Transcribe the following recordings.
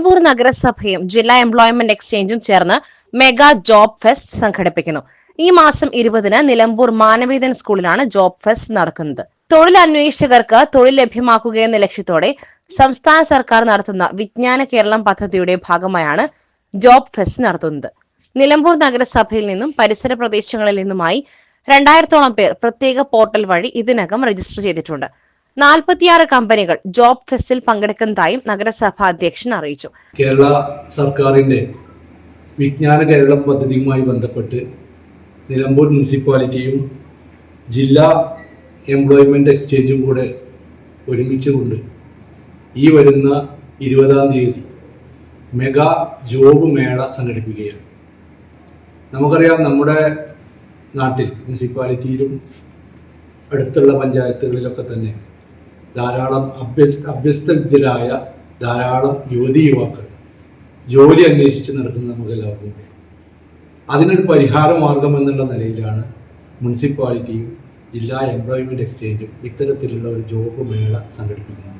നഗരസഭയും ജില്ലാ എംപ്ലോയ്മെന്റ് എക്സ്ചേഞ്ചും ചേർന്ന് മെഗാ ജോബ് ഫെസ്റ്റ് സംഘടിപ്പിക്കുന്നു. ഈ മാസം ഇരുപതിന് നിലമ്പൂർ മാനവേദൻ സ്കൂളിലാണ് ജോബ് ഫെസ്റ്റ് നടക്കുന്നത്. തൊഴിൽ അന്വേഷകർക്ക് തൊഴിൽ ലഭ്യമാക്കുകയെന്ന ലക്ഷ്യത്തോടെ സംസ്ഥാന സർക്കാർ നടത്തുന്ന വിജ്ഞാന കേരളം പദ്ധതിയുടെ ഭാഗമായാണ് ജോബ് ഫെസ്റ്റ് നടത്തുന്നത്. നിലമ്പൂർ നഗരസഭയിൽ നിന്നും പരിസര പ്രദേശങ്ങളിൽ നിന്നുമായി രണ്ടായിരത്തോളം പേർ പ്രത്യേക പോർട്ടൽ വഴി ഇതിനകം രജിസ്റ്റർ ചെയ്തിട്ടുണ്ട്. നാൽപ്പത്തിയാറ് കമ്പനികൾ ജോബ് ഫെസ്റ്റിൽ പങ്കെടുക്കുന്നതായും നഗരസഭാ അധ്യക്ഷൻ അറിയിച്ചു. കേരള സർക്കാരിന്റെ വിജ്ഞാന കേരളം പദ്ധതിയുമായി ബന്ധപ്പെട്ട് നിലമ്പൂർ മുനിസിപ്പാലിറ്റിയും ജില്ലാ എംപ്ലോയ്മെന്റ് എക്സ്ചേഞ്ചും കൂടെ ഒരുമിച്ചുകൊണ്ട് ഈ വരുന്ന ഇരുപതാം തീയതി മെഗാ ജോബ് മേള സംഘടിപ്പിക്കുകയാണ്. നമുക്കറിയാം നമ്മുടെ നാട്ടിൽ മുനിസിപ്പാലിറ്റിയിലും അടുത്തുള്ള പഞ്ചായത്തുകളിലൊക്കെ തന്നെ ധാരാളം അഭ്യ അഭ്യസ്തവിദ്യരായ ധാരാളം യുവതി യുവാക്കൾ ജോലി അന്വേഷിച്ച് നടക്കുന്നത് നമുക്ക് എല്ലാവർക്കും അതിനൊരു പരിഹാര മാർഗം എന്നുള്ള നിലയിലാണ് മുനിസിപ്പാലിറ്റിയും ജില്ലാ എംപ്ലോയ്മെന്റ് എക്സ്ചേഞ്ചും ഇത്തരത്തിലുള്ള ഒരു ജോബ് മേള സംഘടിപ്പിക്കുന്നത്.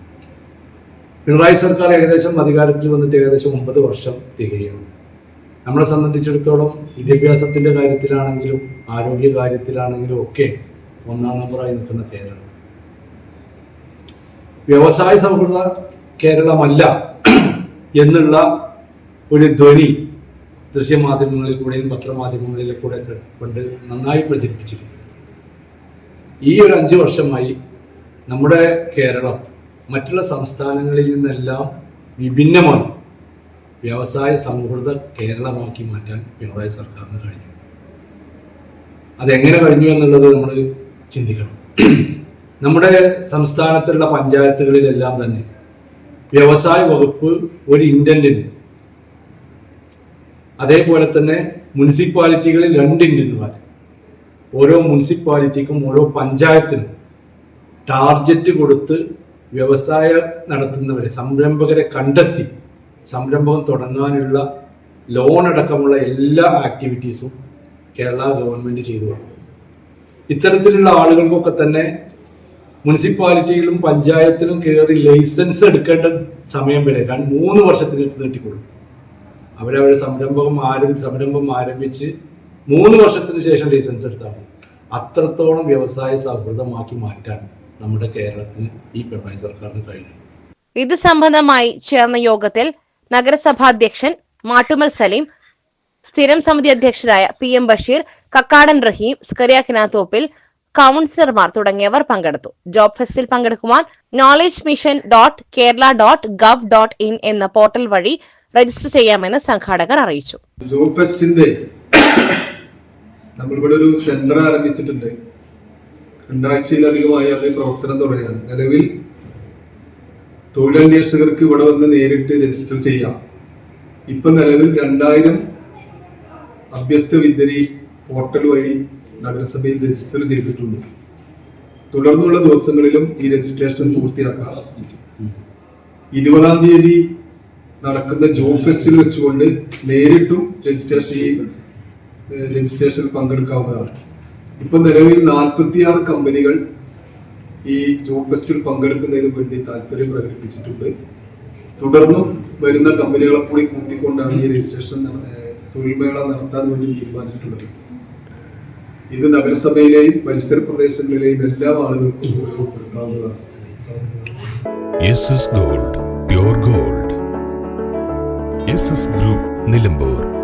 പിണറായി സർക്കാർ ഏകദേശം അധികാരത്തിൽ വന്നിട്ട് ഏകദേശം ഒമ്പത് വർഷം തികയാണ് നമ്മളെ സംബന്ധിച്ചിടത്തോളം വിദ്യാഭ്യാസത്തിന്റെ കാര്യത്തിലാണെങ്കിലും ആരോഗ്യ കാര്യത്തിലാണെങ്കിലും ഒക്കെ ഒന്നാം നമ്പറായി നിൽക്കുന്ന കേരളം. വ്യവസായ സൗഹൃദ കേരളമല്ല എന്നുള്ള ഒരു ധ്വനി ദൃശ്യമാധ്യമങ്ങളിൽ കൂടെയും പത്രമാധ്യമങ്ങളിൽ കൂടെ കൊണ്ട് നന്നായി പ്രചരിപ്പിച്ചിരുന്നു ഈ ഒരു അഞ്ച് വർഷമായി നമ്മുടെ കേരളം മറ്റുള്ള സംസ്ഥാനങ്ങളിൽ നിന്നെല്ലാം വിഭിന്നമായി വ്യവസായ സൗഹൃദ കേരളമാക്കി മാറ്റാൻ പിണറായി സർക്കാരിന് കഴിഞ്ഞു. അതെങ്ങനെ കഴിഞ്ഞു എന്നുള്ളത് നമ്മൾ ചിന്തിക്കണം. നമ്മുടെ സംസ്ഥാനത്തുള്ള പഞ്ചായത്തുകളിലെല്ലാം തന്നെ വ്യവസായ വകുപ്പ് ഒരു ഇന്റന്റിന് അതേപോലെ തന്നെ മുനിസിപ്പാലിറ്റികളിൽ രണ്ട് ഇന്റന്റുമാർ ഓരോ മുനിസിപ്പാലിറ്റിക്കും ഓരോ പഞ്ചായത്തിനും ടാർജറ്റ് കൊടുത്ത് വ്യവസായം നടത്തുന്നവരെ സംരംഭകരെ കണ്ടെത്തി സംരംഭം തുടങ്ങാനുള്ള ലോൺ അടക്കമുള്ള എല്ലാ ആക്ടിവിറ്റീസും കേരള ഗവൺമെന്റ് ചെയ്തു കൊടുക്കും ഇത്തരത്തിലുള്ള ആളുകൾക്കൊക്കെ തന്നെ മുനിസിപ്പാലിറ്റിയിലും പഞ്ചായത്തിലും കയറി ലൈസൻസ് എടുക്കേണ്ട സമയം വരെ രണ്ട് മൂന്ന് വർഷത്തിന് നീട്ടിക്കൊടുക്കും. അവരവരുടെ സംരംഭം ആരും സംരംഭം ആരംഭിച്ച് മൂന്ന് വർഷത്തിന് ശേഷം ലൈസൻസ് എടുത്താൽ മതി. അത്രത്തോളം വ്യവസായ സൗഹൃദമാക്കി മാറ്റാൻ നമ്മുടെ കേരളത്തിന് ഈ പിണറായി സർക്കാരിന് കഴിഞ്ഞു. ഇത് സംബന്ധമായി ചേർന്ന യോഗത്തിൽ നഗരസഭാധ്യക്ഷൻ മാട്ടുമൽ സലീം സ്ഥിരം സമിതി അധ്യക്ഷരായ പി എം ബഷീർ കക്കാടൻ റഹീം സ്കറിയ കിനാത്തോപ്പിൽ കൗൺസിലർമാർ തുടങ്ങിയവർ പങ്കെടുത്തു. ജോബ് ഫെസ്റ്റിൽ പങ്കെടുക്കുവാൻ knowledge mission dot Kerala dot gov dot in എന്ന പോർട്ടൽ വഴി രജിസ്റ്റർ ചെയ്യാമെന്ന് സംഘാടകർ അറിയിച്ചു. ജോബ് ഫെസ്റ്റിന്റെ നമ്മളിവിടെ ഒരു സെന്റർ ആരംഭിച്ചിട്ടുണ്ട്. രണ്ടാഴ്ചയിലധികമായി അത് പ്രവർത്തനം തുടങ്ങിയാണ് നിലവിൽ തൊഴിലന്വേഷകർക്ക് ഇവിടെ വന്ന് നേരിട്ട് രജിസ്റ്റർ ചെയ്യാം. ഇപ്പം നിലവിൽ രണ്ടായിരം അഭ്യസ്ത വിദ്യരി പോർട്ടൽ വഴി നഗരസഭയിൽ രജിസ്റ്റർ ചെയ്തിട്ടുണ്ട്. തുടർന്നുള്ള ദിവസങ്ങളിലും ഈ രജിസ്ട്രേഷൻ പൂർത്തിയാക്കാം. ഇരുപതാം തീയതി നടക്കുന്ന ജോബ് ഫെസ്റ്റിൽ വെച്ചുകൊണ്ട് നേരിട്ടും രജിസ്ട്രേഷൻ ഏഹ്, രജിസ്ട്രേഷനിൽ പങ്കെടുക്കാവുന്നതാണ്. ഇപ്പൊ നിലവിൽ നാൽപ്പത്തിയാറ് കമ്പനികൾ ഈ ജോബ് ഫെസ്റ്റിൽ പങ്കെടുക്കുന്നതിന് വേണ്ടി താല്പര്യം പ്രകടിപ്പിച്ചിട്ടുണ്ട്. തുടർന്നും വരുന്ന കമ്പനികളെ കൂടി കൂട്ടിക്കൊണ്ടാണ് ഈ രജിസ്ട്രേഷൻ തൊഴിൽ മേള തൊഴിൽമേള നടത്താൻ വേണ്ടി തീരുമാനിച്ചിട്ടുള്ളത്. ഇത് നഗരസഭയിലെയും പരിസര പ്രദേശങ്ങളിലെയും എല്ലാ ആളുകൾക്കും ഉപയോഗപ്പെടുത്താവുന്നതാണ്. Gold pure gold. Group Nilambur.